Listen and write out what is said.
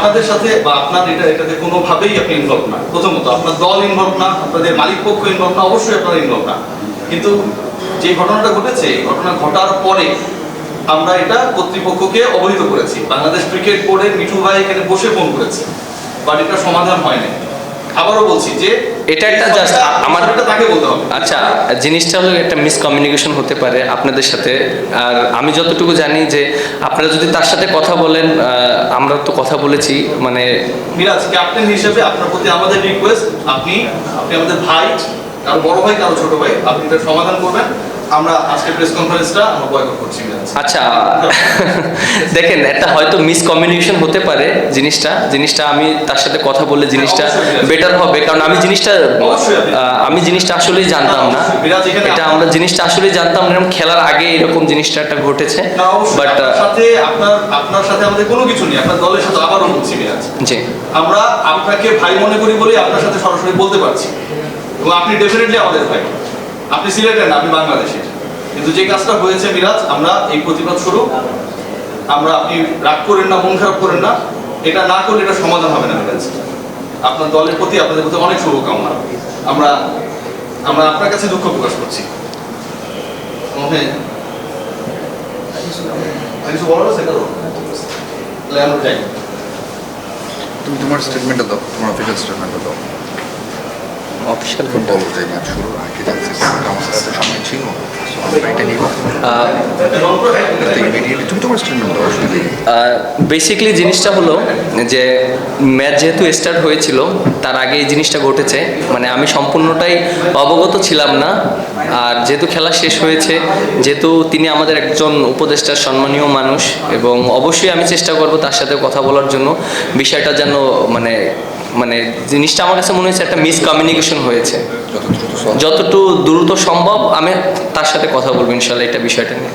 আপনাদের সাথে বা আপনার এটা এটাতে কোনোভাবেই আপনি ইনভলভ না। প্রথমত, আপনার দল ইনভলভ না, আপনাদের মালিক পক্ষ ইনভলভ না, অবশ্যই আপনারা ইনভলভ না। কিন্তু যে ঘটনাটা ঘটেছে, এই ঘটনা ঘটার পরে আমরা এটা কর্তৃপক্ষকে অবহিত করেছি। বাংলাদেশ ক্রিকেট বোর্ডের মিঠু ভাই এখানে বসে ফোন করেছে। বাট এটা সমাধান হয় না আবারও বলছি যে এটা একটা কথাটা- আমার- তাকে বলতে হবে। আচ্ছা জিনিসটা হলো একটা মিসকমিউনিকেশন হতে পারে আপনাদের সাথে। আর আমি যতটুকু জানি যে আপনারা যদি তার সাথে কথা বলেন আমরা তো কথা বলেছি মানে মিরাজ ক্যাপ্টেন হিসেবে আপনার প্রতি আমাদের রিকোয়েস্ট আপনি আপনি আমাদের ভাই কারও বড় ভাই কারও ছোট ভাই আপনি সমাধান করবেন। আমরা আজকে প্রেস কনফারেন্সটা আমরা বয়কট করছি আচ্ছা দেখেন একটা হয়তো মিসকমিউনিকেশন হতে পারে জিনিসটা। জিনিসটা আমি তার সাথে কথা বললে জিনিসটা বেটার হবে কারণ আমি জিনিসটা আমি জিনিসটা আসলেই জানতাম না। এটা আমরা জিনিসটা আসলেই জানতাম না এরকম খেলার আগে এরকম জিনিসটা একটা ঘটেছে। বাট আপনার সাথে আপনার আপনার সাথে আমাদের কোনো কিছু নেই আপনার দলের সাথে আবারও বলছি মিরাজ জি। আমরা আপনাকে ভাই মনে করি বলেই আপনার সাথে সরাসরি বলতে পারছি। এবং আপনি ডেফিনেটলি আমাদের ভাই। আপনি সিলেটের না, আপনি বাংলাদেশের। কিন্তু যে কাজটা হয়েছে মিরাজ, আমরা এই প্রতিবাদ স্বরূপ, আমরা আপনি রাগ করেন না, মন খারাপ করেন না, এটা না করলে এটা সমাধান হবে না, মিরাজ। আপনার দলের প্রতি আপনাদের প্রতি অনেক শুভকামনা। আমরা আমরা আপনার কাছে দুঃখ প্রকাশ করছি। তুমি তোমার স্টেটমেন্টটা দাও, তোমার অফিসিয়াল স্টেটমেন্টটা দাও। অফিসিয়াল আগে আমার সাথে ছিল। বেসিক্যালি জিনিসটা হলো যে ম্যাচ যেহেতু স্টার্ট হয়েছিল তার আগে এই জিনিসটা ঘটেছে। মানে আমি সম্পূর্ণটাই অবগত ছিলাম না। আর যেহেতু খেলা শেষ হয়েছে যেহেতু তিনি আমাদের একজন উপদেষ্টার সম্মানীয় মানুষ এবং অবশ্যই আমি চেষ্টা করব তার সাথে কথা বলার জন্য। বিষয়টা যেন মানে মানে জিনিসটা আমার কাছে মনে হয়েছে একটা মিসকমিউনিকেশন হয়েছে। যতটুকু দ্রুত সম্ভব আমি তার সাথে কথা বলব ইনশাল্লাহ এটা বিষয়টা নিয়ে।